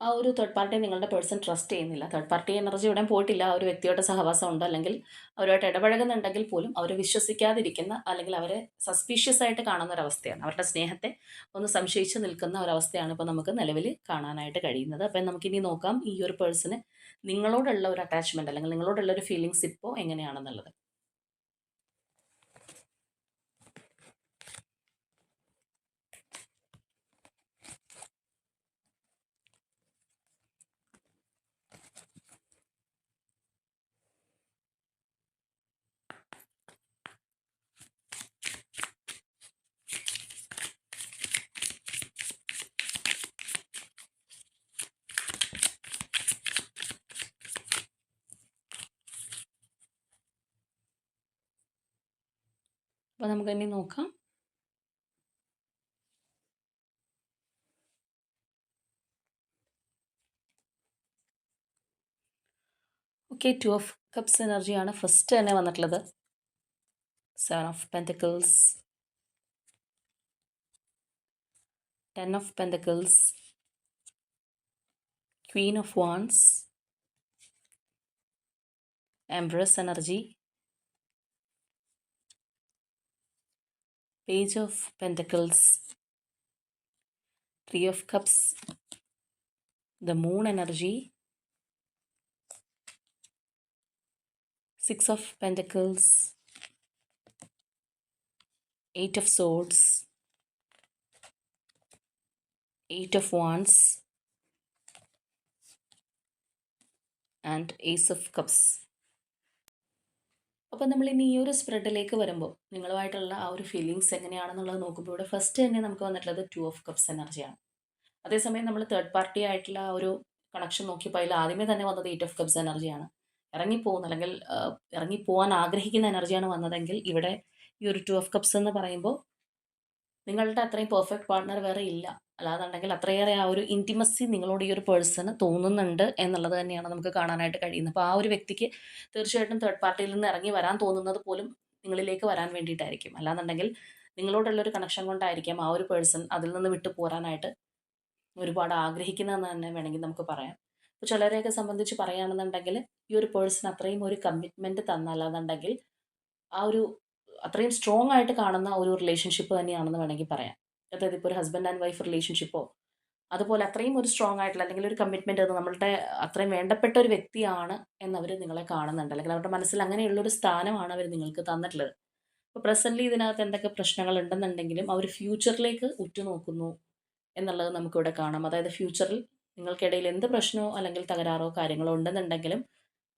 ആ ഒരു തേർഡ് പാർട്ടിയെ നിങ്ങളുടെ പേഴ്സൺ ട്രസ്റ്റ് ചെയ്യുന്നില്ല. തേർഡ് പാർട്ടി എനർജി ഇവിടെ പോയിട്ടില്ല. ആ ഒരു വ്യക്തിയുടെ സഹവാസം ഉണ്ടോ. അല്ലെങ്കിൽ അവരുമായിട്ട് ഇടപഴകുന്നുണ്ടെങ്കിൽ പോലും അവർ വിശ്വസിക്കാതിരിക്കുന്ന അല്ലെങ്കിൽ അവരെ സസ്പീഷ്യസ് ആയിട്ട് കാണുന്ന ഒരവസ്ഥയാണ് അവരുടെ സ്നേഹത്തെ ഒന്ന് സംശയിച്ച് നിൽക്കുന്ന ഒരവസ്ഥയാണ് ഇപ്പോൾ നമുക്ക് നിലവിൽ കാണാനായിട്ട് കഴിയുന്നത്. അപ്പം നമുക്കിനി നോക്കാം ഈ ഒരു പേഴ്സണ് നിങ്ങളോടുള്ള ഒരു അറ്റാച്ച്മെന്റ് അല്ലെങ്കിൽ നിങ്ങളോടുള്ള ഒരു ഫീലിങ്സ് ഇപ്പോൾ എങ്ങനെയാണെന്നുള്ളത്. അപ്പോൾ നമുക്ക് ഇനി നോക്കാം. ഓക്കെ ടു ഓഫ് കപ്സ് എനർജിയാണ് ഫസ്റ്റ് തന്നെ വന്നിട്ടുള്ളത്. Seven of pentacles ten of pentacles queen of wands embrace energy Page of Pentacles, Three of Cups, the Moon energy, Six of Pentacles, Eight of Swords, Eight of Wands, and Ace of Cups. അപ്പോൾ നമ്മൾ ഇനി ഈ ഒരു സ്പ്രെഡിലേക്ക് വരുമ്പോൾ നിങ്ങളുമായിട്ടുള്ള ആ ഒരു ഫീലിങ്സ് എങ്ങനെയാണെന്നുള്ളത് നോക്കുമ്പോൾ ഇവിടെ ഫസ്റ്റ് തന്നെ നമുക്ക് വന്നിട്ടുള്ളത് ടു ഓഫ് കപ്സ് എനർജിയാണ് അതേസമയം നമ്മൾ തേർഡ് പാർട്ടി ആയിട്ടുള്ള ഒരു കണക്ഷൻ നോക്കിയപ്പോൾ അതിൽ ആദ്യമേ തന്നെ വന്നത് എയ്റ്റ് ഓഫ് കപ്സ് എനർജിയാണ് ഇറങ്ങിപ്പോകുന്ന അല്ലെങ്കിൽ ഇറങ്ങിപ്പോകാൻ ആഗ്രഹിക്കുന്ന എനർജിയാണ് വന്നതെങ്കിൽ ഇവിടെ ഈ ഒരു ടു ഓഫ് കപ്സ് എന്ന് പറയുമ്പോൾ നിങ്ങളുടെ അത്രയും പെർഫെക്റ്റ് പാർട്ട്ണർ വേറെ ഇല്ല. അല്ലാന്നുണ്ടെങ്കിൽ അത്രയേറെ ആ ഒരു ഇന്റിമസി നിങ്ങളോട് ഈ ഒരു പേഴ്സണ് തോന്നുന്നുണ്ട് എന്നുള്ളത് തന്നെയാണ് നമുക്ക് കാണാനായിട്ട് കഴിയുന്നത്. അപ്പോൾ ആ ഒരു വ്യക്തിക്ക് തീർച്ചയായിട്ടും തേർഡ് പാർട്ടിയിൽ നിന്ന് ഇറങ്ങി വരാൻ തോന്നുന്നത് പോലും നിങ്ങളിലേക്ക് വരാൻ വേണ്ടിയിട്ടായിരിക്കും. അല്ലാന്നുണ്ടെങ്കിൽ നിങ്ങളോടുള്ളൊരു കണക്ഷൻ കൊണ്ടായിരിക്കാം ആ ഒരു പേഴ്സൺ അതിൽ നിന്ന് വിട്ടു പോരാനായിട്ട് ഒരുപാട് ആഗ്രഹിക്കുന്നതെന്ന് തന്നെ വേണമെങ്കിൽ നമുക്ക് പറയാം. ഇപ്പോൾ ചിലരെയൊക്കെ സംബന്ധിച്ച് പറയുകയാണെന്നുണ്ടെങ്കിൽ ഈ ഒരു പേഴ്സൺ അത്രയും ഒരു കമ്മിറ്റ്മെന്റ് തന്നല്ലാന്നുണ്ടെങ്കിൽ ആ ഒരു അത്രയും സ്ട്രോങ് ആയിട്ട് കാണുന്ന ഒരു റിലേഷൻഷിപ്പ് തന്നെയാണെന്ന് വേണമെങ്കിൽ പറയാം. അതായത് ഇപ്പോൾ ഒരു ഹസ്ബൻഡ് ആൻഡ് വൈഫ് റിലേഷൻഷിപ്പോ അതുപോലെ അത്രയും ഒരു സ്ട്രോങ് ആയിട്ടുള്ള അല്ലെങ്കിൽ ഒരു കമ്മിറ്റ്മെന്റ് അത് നമ്മളുടെ അത്രയും വേണ്ടപ്പെട്ട ഒരു വ്യക്തിയാണ് എന്നവർ നിങ്ങളെ കാണുന്നുണ്ട്. അല്ലെങ്കിൽ അവരുടെ മനസ്സിൽ അങ്ങനെയുള്ളൊരു സ്ഥാനമാണ് അവർ നിങ്ങൾക്ക് തന്നിട്ടുള്ളത്. ഇപ്പോൾ പ്രസന്റ്ലി ഇതിനകത്ത് എന്തൊക്കെ പ്രശ്നങ്ങൾ ഉണ്ടെന്നുണ്ടെങ്കിലും അവർ ഫ്യൂച്ചറിലേക്ക് ഉറ്റുനോക്കുന്നു എന്നുള്ളത് നമുക്കിവിടെ കാണാം. അതായത് ഫ്യൂച്ചറിൽ നിങ്ങൾക്കിടയിൽ എന്ത് പ്രശ്നമോ അല്ലെങ്കിൽ തകരാറോ കാര്യങ്ങളോ ഉണ്ടെന്നുണ്ടെങ്കിലും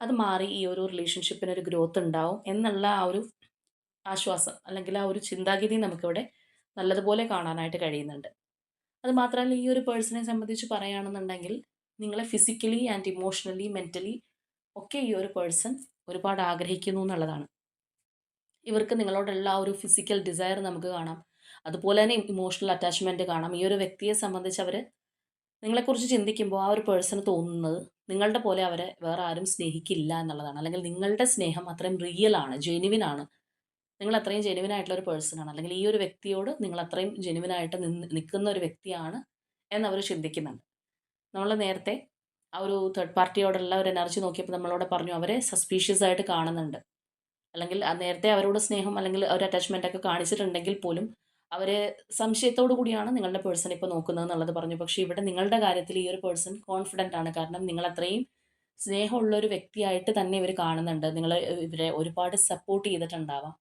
അത് മാറി ഈ ഒരു റിലേഷൻഷിപ്പിന് ഒരു ഗ്രോത്ത് ഉണ്ടാവും എന്നുള്ള ആ ഒരു ആശ്വാസം അല്ലെങ്കിൽ ആ ഒരു ചിന്താഗതി നമുക്കിവിടെ നല്ലതുപോലെ കാണാനായിട്ട് കഴിയുന്നുണ്ട്. അത് മാത്രമല്ല ഈ ഒരു പേഴ്സണെ സംബന്ധിച്ച് പറയുകയാണെന്നുണ്ടെങ്കിൽ നിങ്ങളെ ഫിസിക്കലി ആൻഡ് ഇമോഷണലി മെന്റലി ഒക്കെ ഈ ഒരു പേഴ്സൺ ഒരുപാട് ആഗ്രഹിക്കുന്നു എന്നുള്ളതാണ്. ഇവർക്ക് നിങ്ങളോടുള്ള ആ ഒരു ഫിസിക്കൽ ഡിസയർ നമുക്ക് കാണാം. അതുപോലെ തന്നെ ഇമോഷണൽ അറ്റാച്ച്മെന്റ് കാണാം. ഈ ഒരു വ്യക്തിയെ സംബന്ധിച്ച് അവർ നിങ്ങളെക്കുറിച്ച് ചിന്തിക്കുമ്പോൾ ആ ഒരു പേഴ്സണ് തോന്നുന്നത് നിങ്ങളുടെ പോലെ അവരെ വേറെ ആരും സ്നേഹിക്കില്ല എന്നുള്ളതാണ്. അല്ലെങ്കിൽ നിങ്ങളുടെ സ്നേഹം അത്രയും റിയൽ ആണ് ജെനുവിൻ ആണ്. നിങ്ങൾ അത്രയും ജെനുവിനായിട്ടുള്ള ഒരു പേഴ്സൺ ആണ് അല്ലെങ്കിൽ ഈ ഒരു വ്യക്തിയോട് നിങ്ങൾ അത്രയും ജെനുവിനായിട്ട് നിന്ന് നിൽക്കുന്ന ഒരു വ്യക്തിയാണ് എന്നവർ ചിന്തിക്കുന്നുണ്ട്. നമ്മൾ നേരത്തെ ആ ഒരു തേർഡ് പാർട്ടിയോടുള്ള ഒരു എനർജി നോക്കിയപ്പോൾ നമ്മളോട് പറഞ്ഞു അവരെ സസ്പീഷ്യസ് ആയിട്ട് കാണുന്നുണ്ട്. അല്ലെങ്കിൽ നേരത്തെ അവരോട് സ്നേഹം അല്ലെങ്കിൽ ഒരു അറ്റാച്ച്മെന്റ് ഒക്കെ കാണിച്ചിട്ടുണ്ടെങ്കിൽ പോലും അവരെ സംശയത്തോടു കൂടിയാണ് നിങ്ങളുടെ പേഴ്സൺ ഇപ്പോൾ നോക്കുന്നത് എന്നുള്ളത് പറഞ്ഞു. പക്ഷേ ഇവിടെ നിങ്ങളുടെ കാര്യത്തിൽ ഈ ഒരു പേഴ്സൺ കോൺഫിഡന്റ് ആണ്. കാരണം നിങ്ങൾ അത്രയും സ്നേഹമുള്ള ഒരു വ്യക്തിയായിട്ട് തന്നെ ഇവർ കാണുന്നുണ്ട്. നിങ്ങൾ ഇവരെ ഒരുപാട് സപ്പോർട്ട് ചെയ്തിട്ടുണ്ടാവാം.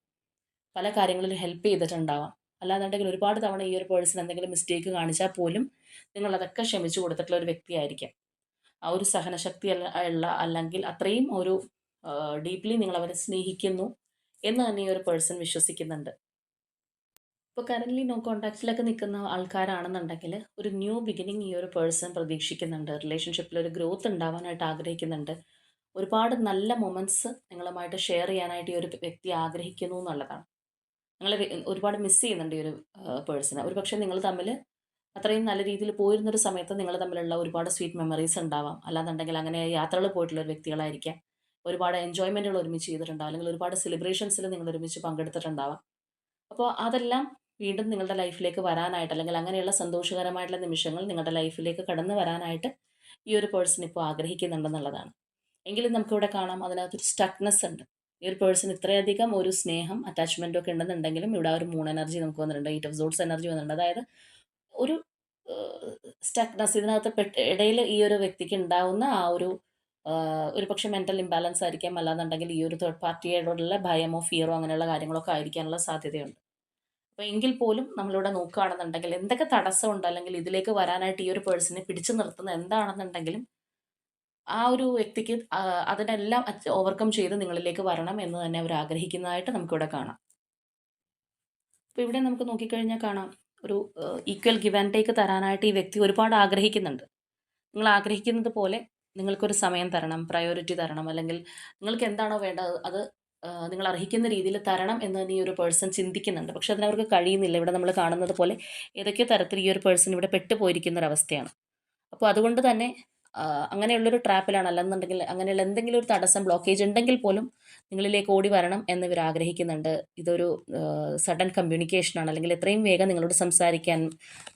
പല കാര്യങ്ങളിലും ഹെൽപ്പ് ചെയ്തിട്ടുണ്ടാവാം. അല്ലാന്നുണ്ടെങ്കിൽ ഒരുപാട് തവണ ഈ ഒരു പേഴ്സൺ എന്തെങ്കിലും മിസ്റ്റേക്ക് കാണിച്ചാൽ പോലും നിങ്ങളതൊക്കെ ക്ഷമിച്ചു കൊടുത്തിട്ടുള്ള ഒരു വ്യക്തിയായിരിക്കാം ആ ഒരു സഹനശക്തി അല്ല ഉള്ള അല്ലെങ്കിൽ അത്രയും ഒരു ഡീപ്ലി നിങ്ങൾ അവരെ സ്നേഹിക്കുന്നു എന്ന് തന്നെ ഈ ഒരു പേഴ്സൺ വിശ്വസിക്കുന്നുണ്ട്. ഇപ്പോൾ കറന്റ്ലി നോ കോൺടാക്റ്റിലൊക്കെ നിൽക്കുന്ന ആൾക്കാരാണെന്നുണ്ടെങ്കിൽ ഒരു ന്യൂ ബിഗിനിങ് ഈ ഒരു പേഴ്സൺ പ്രതീക്ഷിക്കുന്നുണ്ട്. റിലേഷൻഷിപ്പിൽ ഒരു ഗ്രോത്ത് ഉണ്ടാവാനായിട്ട് ആഗ്രഹിക്കുന്നുണ്ട്. ഒരുപാട് നല്ല മൊമെന്റ്സ് നിങ്ങളുമായിട്ട് ഷെയർ ചെയ്യാനായിട്ട് ഈ ഒരു വ്യക്തി ആഗ്രഹിക്കുന്നു എന്നുള്ളതാണ്. നിങ്ങൾ ഒരുപാട് മിസ് ചെയ്യുന്നുണ്ട് ഈ ഒരു പേഴ്സണെ ഒരു പക്ഷേ നിങ്ങൾ തമ്മിൽ അത്രയും നല്ല രീതിയിൽ പോയിരുന്നൊരു സമയത്ത് നിങ്ങൾ തമ്മിലുള്ള ഒരുപാട് സ്വീറ്റ് മെമ്മറീസ് ഉണ്ടാവാം. അല്ലാന്നുണ്ടെങ്കിൽ അങ്ങനെ യാത്രകൾ പോയിട്ടുള്ള വ്യക്തികളായിരിക്കാം. ഒരുപാട് എൻജോയ്മെന്റുകൾ ഒരുമിച്ച് ചെയ്തിട്ടുണ്ടാവും. അല്ലെങ്കിൽ ഒരുപാട് സെലിബ്രേഷൻസിൽ നിങ്ങൾ ഒരുമിച്ച് പങ്കെടുത്തിട്ടുണ്ടാവാം. അപ്പോൾ അതെല്ലാം വീണ്ടും നിങ്ങളുടെ ലൈഫിലേക്ക് വരാനായിട്ട് അല്ലെങ്കിൽ അങ്ങനെയുള്ള സന്തോഷകരമായിട്ടുള്ള നിമിഷങ്ങൾ നിങ്ങളുടെ ലൈഫിലേക്ക് കടന്നു വരാനായിട്ട് ഈ ഒരു പേഴ്സൺ ഇപ്പോൾ ആഗ്രഹിക്കുന്നുണ്ടെന്നുള്ളതാണ്. എങ്കിലും നമുക്കിവിടെ കാണാം അതിനകത്തൊരു സ്റ്റക്നെസ് ഉണ്ട്. ഈ ഒരു പേഴ്സൺ ഇത്രയധികം ഒരു സ്നേഹം അറ്റാച്ച്മെന്റും ഒക്കെ ഉണ്ടെന്നുണ്ടെങ്കിലും ഇവിടെ ആ ഒരു മൂൺ എനർജി നമുക്ക് വന്നിട്ടുണ്ട്. എയ്റ്റ് ഓഫ് സോൾസ് എനർജി വന്നിട്ടുണ്ട്. അതായത് ഒരു സ്റ്റക്നെസ് ഇതിനകത്ത് പെട്ട് ഇടയിൽ ഈ ഒരു വ്യക്തിക്ക് ഉണ്ടാവുന്ന ആ ഒരു ഒരു പക്ഷേ മെന്റൽ ഇംബാലൻസ് ആയിരിക്കാം. അല്ലാന്നുണ്ടെങ്കിൽ ഈ ഒരു തേർഡ് പാർട്ടിയോടുള്ള ഭയമോ ഫിയറോ അങ്ങനെയുള്ള കാര്യങ്ങളൊക്കെ ആയിരിക്കാനുള്ള സാധ്യതയുണ്ട്. അപ്പോൾ എങ്കിൽ പോലും നമ്മളിവിടെ നോക്കുകയാണെന്നുണ്ടെങ്കിൽ എന്തൊക്കെ തടസ്സമുണ്ട്? അല്ലെങ്കിൽ ഇതിലേക്ക് വരാനായിട്ട് ഈ ഒരു പേഴ്സണെ പിടിച്ചു നിർത്തുന്ന എന്താണെന്നുണ്ടെങ്കിലും ആ ഒരു വ്യക്തിക്ക് അതിനെല്ലാം ഓവർകം ചെയ്ത് നിങ്ങളിലേക്ക് വരണം എന്ന് തന്നെ അവർ ആഗ്രഹിക്കുന്നതായിട്ട് നമുക്കിവിടെ കാണാം. അപ്പോൾ ഇവിടെ നമുക്ക് നോക്കിക്കഴിഞ്ഞാൽ കാണാം. ഒരു ഈക്വൽ ഗിവ് ആൻഡ് ടേക്ക് തരാനായിട്ട് ഈ വ്യക്തി ഒരുപാട് ആഗ്രഹിക്കുന്നുണ്ട്. നിങ്ങൾ ആഗ്രഹിക്കുന്നത് പോലെ നിങ്ങൾക്കൊരു സമയം തരണം പ്രയോറിറ്റി തരണം അല്ലെങ്കിൽ നിങ്ങൾക്ക് എന്താണോ വേണ്ടത് അത് നിങ്ങൾ അർഹിക്കുന്ന രീതിയിൽ തരണം എന്ന് ഈ ഒരു പേഴ്സൺ ചിന്തിക്കുന്നുണ്ട്. പക്ഷെ അതിനവർക്ക് കഴിയുന്നില്ല. ഇവിടെ നമ്മൾ കാണുന്നത് പോലെ ഏതൊക്കെയോ തരത്തിൽ ഈ ഒരു പേഴ്സൺ ഇവിടെ പെട്ടുപോയിരിക്കുന്ന ഒരു അവസ്ഥയാണ്. അപ്പോൾ അതുകൊണ്ട് തന്നെ അങ്ങനെയുള്ളൊരു ട്രാപ്പിലാണ്. അല്ലെന്നുണ്ടെങ്കിൽ അങ്ങനെയുള്ള എന്തെങ്കിലും ഒരു തടസ്സം ബ്ലോക്കേജ് ഉണ്ടെങ്കിൽ പോലും നിങ്ങളിലേക്ക് ഓടി വരണം എന്ന് ഇവർ ആഗ്രഹിക്കുന്നുണ്ട്. ഇതൊരു സഡൻ കമ്മ്യൂണിക്കേഷനാണ് അല്ലെങ്കിൽ എത്രയും വേഗം നിങ്ങളോട് സംസാരിക്കാൻ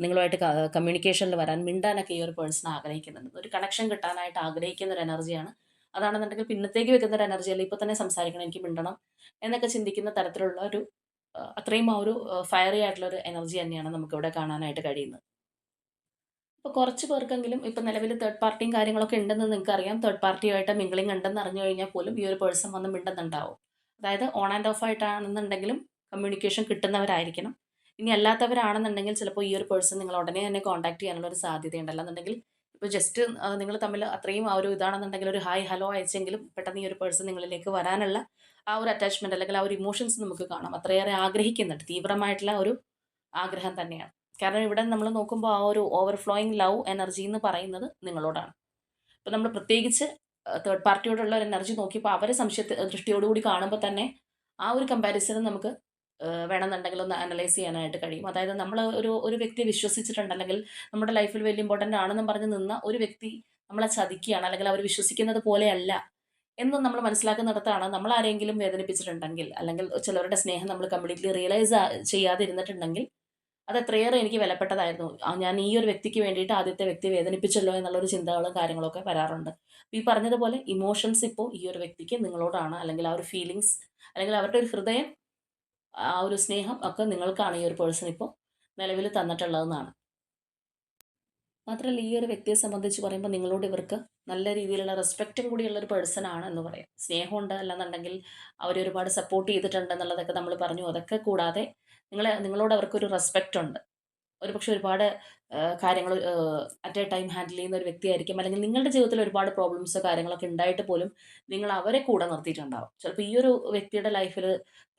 നിങ്ങളുമായിട്ട് കമ്മ്യൂണിക്കേഷനിൽ വരാൻ മിണ്ടാനൊക്കെ ഈ ഒരു പേഴ്സൺ ആഗ്രഹിക്കുന്നുണ്ട്. ഒരു കണക്ഷൻ കിട്ടാനായിട്ട് ആഗ്രഹിക്കുന്ന ഒരു എനർജിയാണ് അതാണെന്നുണ്ടെങ്കിൽ പിന്നത്തേക്ക് വെക്കുന്ന ഒരു എനർജി അല്ല? ഇപ്പോൾ തന്നെ സംസാരിക്കണം എനിക്ക് മിണ്ടണം എന്നൊക്കെ ചിന്തിക്കുന്ന തരത്തിലുള്ള ഒരു അത്രയും ആ ഒരു ഫയറി ആയിട്ടുള്ള ഒരു എനർജി തന്നെയാണ് നമുക്ക് ഇവിടെ കാണാനായിട്ട് കഴിയുന്നത്. ഇപ്പോൾ കുറച്ച് പേർക്കെങ്കിലും ഇപ്പോൾ നിലവിൽ തേർഡ് പാർട്ടിയും കാര്യങ്ങളൊക്കെ ഉണ്ടെന്ന് നിങ്ങൾക്ക് അറിയാം തേർഡ് പാർട്ടിയുമായിട്ട് മിങ്കിളിംഗ് ഉണ്ടെന്ന് അറിഞ്ഞു കഴിഞ്ഞാൽ പോലും ഈ ഒരു പേഴ്സൺ വന്ന് മിണ്ടെന്നുണ്ടാവും. അതായത് ഓൺ ആൻഡ് ഓഫ് ആയിട്ടാണെന്നുണ്ടെങ്കിലും കമ്മ്യൂണിക്കേഷൻ കിട്ടുന്നവരായിരിക്കണം. ഇനി അല്ലാത്തവരാണെന്നുണ്ടെങ്കിൽ ചിലപ്പോൾ ഈ ഒരു പേഴ്സൺ നിങ്ങൾ ഉടനെ തന്നെ കോൺടാക്ട് ചെയ്യാനുള്ള ഒരു സാധ്യതയുണ്ട് അല്ലാന്നുണ്ടെങ്കിൽ ഇപ്പോൾ ജസ്റ്റ് നിങ്ങൾ തമ്മിൽ അത്രയും ആ ഒരു ഇതാണെന്നുണ്ടെങ്കിൽ ഒരു ഹായ് ഹലോ അയച്ചെങ്കിലും പെട്ടെന്ന് ഈ ഒരു പേഴ്സൺ നിങ്ങളിലേക്ക് വരാനുള്ള ആ ഒരു അറ്റാച്ച്മെന്റ് അല്ലെങ്കിൽ ആ ഒരു ഇമോഷൻസ് നമുക്ക് കാണാം. അത്രയേറെ ആഗ്രഹിക്കുന്നുണ്ട്. തീവ്രമായിട്ടുള്ള ഒരു ആഗ്രഹം തന്നെയാണ്. കാരണം ഇവിടെ നമ്മൾ നോക്കുമ്പോൾ ആ ഒരു ഓവർഫ്ലോയിങ് ലവ് എനർജി എന്ന് പറയുന്നത് നിങ്ങളോടാണ്. അപ്പോൾ നമ്മൾ പ്രത്യേകിച്ച് തേർഡ് പാർട്ടിയോടുള്ള ഒരു എനർജി നോക്കിയപ്പോൾ അവരെ സംശയത്തെ ദൃഷ്ടിയോടുകൂടി കാണുമ്പോൾ തന്നെ ആ ഒരു കമ്പാരിസൺ നമുക്ക് വേണമെന്നുണ്ടെങ്കിൽ ഒന്ന് അനലൈസ് ചെയ്യാനായിട്ട് കഴിയും. അതായത് നമ്മൾ ഒരു ഒരു വ്യക്തിയെ വിശ്വസിച്ചിട്ടുണ്ട് അല്ലെങ്കിൽ നമ്മുടെ ലൈഫിൽ വലിയ ഇമ്പോർട്ടന്റ് ആണെന്നും പറഞ്ഞ് നിന്ന ഒരു വ്യക്തി നമ്മളെ ചതിക്കുകയാണ് അല്ലെങ്കിൽ അവർ വിശ്വസിക്കുന്നത് പോലെയല്ല എന്ന് നമ്മൾ മനസ്സിലാക്കുന്നിടത്താണ് നമ്മൾ ആരെങ്കിലും വേദനിപ്പിച്ചിട്ടുണ്ടെങ്കിൽ അല്ലെങ്കിൽ ചിലവരുടെ സ്നേഹം നമ്മൾ കംപ്ലീറ്റ്ലി റിയലൈസ് ചെയ്യാതിരുന്നിട്ടുണ്ടെങ്കിൽ അത് അത്രയേറെ എനിക്ക് വിലപ്പെട്ടതായിരുന്നു. ഞാൻ ഈ ഒരു വ്യക്തിക്ക് വേണ്ടിയിട്ട് ആദ്യത്തെ വ്യക്തി വേദനിപ്പിച്ചല്ലോ എന്നുള്ളൊരു ചിന്തകളും കാര്യങ്ങളൊക്കെ വരാറുണ്ട്. ഈ പറഞ്ഞതുപോലെ ഇമോഷൻസ് ഇപ്പോൾ ഈ ഒരു വ്യക്തിക്ക് നിങ്ങളോടാണ്. അല്ലെങ്കിൽ ആ ഒരു ഫീലിങ്സ് അല്ലെങ്കിൽ അവരുടെ ഒരു ഹൃദയം ആ ഒരു സ്നേഹം ഒക്കെ നിങ്ങൾക്കാണ് ഈ ഒരു പേഴ്സൺ ഇപ്പോൾ നിലവിൽ തന്നിട്ടുള്ളതെന്നാണ്. മാത്രമല്ല ഈ ഒരു വ്യക്തിയെ സംബന്ധിച്ച് പറയുമ്പോൾ നിങ്ങളോട് ഇവർക്ക് നല്ല രീതിയിലുള്ള റെസ്പെക്റ്റും കൂടിയുള്ള ഒരു പേഴ്സൺ ആണ് എന്ന് പറയാം. സ്നേഹമുണ്ട് അല്ലെന്നുണ്ടെങ്കിൽ അവർ ഒരുപാട് സപ്പോർട്ട് ചെയ്തിട്ടുണ്ട് എന്നുള്ളതൊക്കെ നമ്മൾ പറഞ്ഞു. അതൊക്കെ കൂടാതെ നിങ്ങളെ നിങ്ങളോട് അവർക്കൊരു റെസ്പെക്റ്റ് ഉണ്ട്. ഒരു പക്ഷെ ഒരുപാട് കാര്യങ്ങൾ അറ്റ് എ ടൈം ഹാൻഡിൽ ചെയ്യുന്ന ഒരു വ്യക്തിയായിരിക്കും. അല്ലെങ്കിൽ നിങ്ങളുടെ ജീവിതത്തിൽ ഒരുപാട് പ്രോബ്ലംസ് കാര്യങ്ങളൊക്കെ ഉണ്ടായിട്ട് പോലും നിങ്ങൾ അവരെ കൂടെ നിർത്തിയിട്ടുണ്ടാവും. ചിലപ്പോൾ ഈ ഒരു വ്യക്തിയുടെ ലൈഫിൽ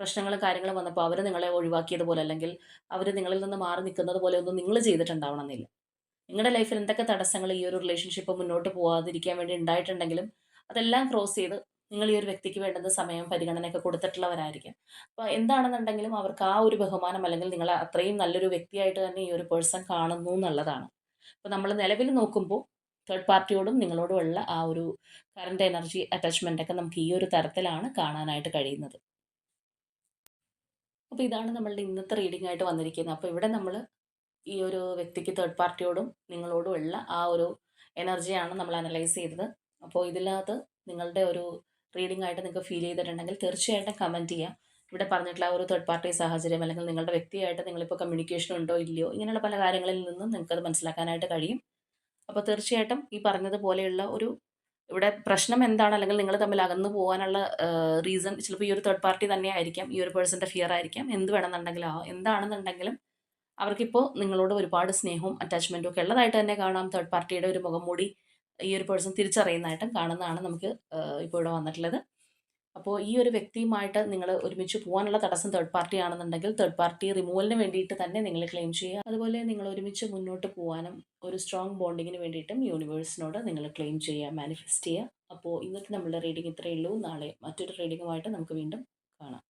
പ്രശ്നങ്ങളും കാര്യങ്ങളും വന്നപ്പോൾ അവർ നിങ്ങളെ ഒഴിവാക്കിയത് പോലെ അല്ലെങ്കിൽ അവർ നിങ്ങളിൽ നിന്ന് മാറി നിൽക്കുന്നത് പോലെ ഒന്നും നിങ്ങൾ ചെയ്തിട്ടുണ്ടാവണമെന്നില്ല. നിങ്ങളുടെ ലൈഫിൽ എന്തൊക്കെ തടസ്സങ്ങൾ ഈ ഒരു റിലേഷൻഷിപ്പ് മുന്നോട്ട് പോകാതിരിക്കാൻ വേണ്ടി ഉണ്ടായിട്ടുണ്ടെങ്കിലും അതെല്ലാം ക്രോസ് ചെയ്ത് നിങ്ങൾ ഈ ഒരു വ്യക്തിക്ക് വേണ്ടുന്ന സമയം പരിഗണനയൊക്കെ കൊടുത്തിട്ടുള്ളവരായിരിക്കും. അപ്പോൾ എന്താണെന്നുണ്ടെങ്കിലും അവർക്ക് ആ ഒരു ബഹുമാനം അല്ലെങ്കിൽ നിങ്ങൾ അത്രയും നല്ലൊരു വ്യക്തിയായിട്ട് തന്നെ ഈ ഒരു പേഴ്സൺ കാണുന്നു എന്നുള്ളതാണ്. അപ്പോൾ നമ്മൾ നിലവിൽ നോക്കുമ്പോൾ തേർഡ് പാർട്ടിയോടും നിങ്ങളോടുമുള്ള ആ ഒരു കറണ്ട് എനർജി അറ്റാച്ച്മെന്റ് ഒക്കെ നമുക്ക് ഈ ഒരു തരത്തിലാണ് കാണാനായിട്ട് കഴിയുന്നത്. അപ്പോൾ ഇതാണ് നമ്മളുടെ ഇന്നത്തെ റീഡിംഗ് ആയിട്ട് വന്നിരിക്കുന്നത്. അപ്പോൾ ഇവിടെ നമ്മൾ ഈ ഒരു വ്യക്തിക്ക് തേർഡ് പാർട്ടിയോടും നിങ്ങളോടും ഉള്ള ആ ഒരു എനർജിയാണ് നമ്മൾ അനലൈസ് ചെയ്തത്. അപ്പോൾ ഇതിനകത്ത് നിങ്ങളുടെ ഒരു റീഡിംഗ് ആയിട്ട് നിങ്ങൾക്ക് ഫീൽ ചെയ്തിട്ടുണ്ടെങ്കിൽ തീർച്ചയായിട്ടും കമന്റ് ചെയ്യാം. ഇവിടെ പറഞ്ഞിട്ടുള്ള ഒരു തേർഡ് പാർട്ടി സാഹചര്യം അല്ലെങ്കിൽ നിങ്ങളുടെ വ്യക്തിയായിട്ട് നിങ്ങളിപ്പോൾ കമ്മ്യൂണിക്കേഷൻ ഉണ്ടോ ഇല്ലയോ ഇങ്ങനെയുള്ള പല കാര്യങ്ങളിൽ നിന്നും നിങ്ങൾക്കത് മനസ്സിലാക്കാനായിട്ട് കഴിയും. അപ്പോൾ തീർച്ചയായിട്ടും ഈ പറഞ്ഞതുപോലെയുള്ള ഒരു ഇവിടെ പ്രശ്നം എന്താണ് അല്ലെങ്കിൽ നിങ്ങൾ തമ്മിൽ അകന്നു പോകാനുള്ള റീസൺ ചിലപ്പോൾ ഈ ഒരു തേർഡ് പാർട്ടി തന്നെയായിരിക്കാം ഈ ഒരു പേഴ്സന്റെ ഫിയർ ആയിരിക്കാം. എന്ത് വേണമെന്നുണ്ടെങ്കിലും എന്താണെന്നുണ്ടെങ്കിലും അവർക്കിപ്പോൾ നിങ്ങളോട് ഒരുപാട് സ്നേഹവും അറ്റാച്ച്മെന്റും ഒക്കെ ഉള്ളതായിട്ട് തന്നെ കാണാം. തേർഡ് പാർട്ടിയുടെ ഒരു മുഖം മൂടി ഈ ഒരു പേഴ്സൺ തിരിച്ചറിയുന്നതായിട്ടും കാണുന്നതാണ് നമുക്ക് ഇപ്പോൾ ഇവിടെ വന്നിട്ടുള്ളത്. അപ്പോൾ ഈ ഒരു വ്യക്തിയുമായിട്ട് നിങ്ങൾ ഒരുമിച്ച് പോകാനുള്ള തടസ്സം തേർഡ് പാർട്ടി ആണെന്നുണ്ടെങ്കിൽ തേർഡ് പാർട്ടി റിമൂവലിന് വേണ്ടിയിട്ട് തന്നെ നിങ്ങൾ ക്ലെയിം ചെയ്യുക. അതുപോലെ നിങ്ങൾ ഒരുമിച്ച് മുന്നോട്ട് പോകാനും ഒരു സ്ട്രോങ് ബോണ്ടിങ്ങിന് വേണ്ടിയിട്ടും യൂണിവേഴ്സിനോട് നിങ്ങൾ ക്ലെയിം ചെയ്യുക മാനിഫെസ്റ്റ് ചെയ്യുക. അപ്പോൾ ഇന്നത്തെ നമ്മളുടെ റീഡിംഗ് ഇത്രയേ ഉള്ളൂ. നാളെ മറ്റൊരു റീഡിങ്ങുമായിട്ട് നമുക്ക് വീണ്ടും കാണാം.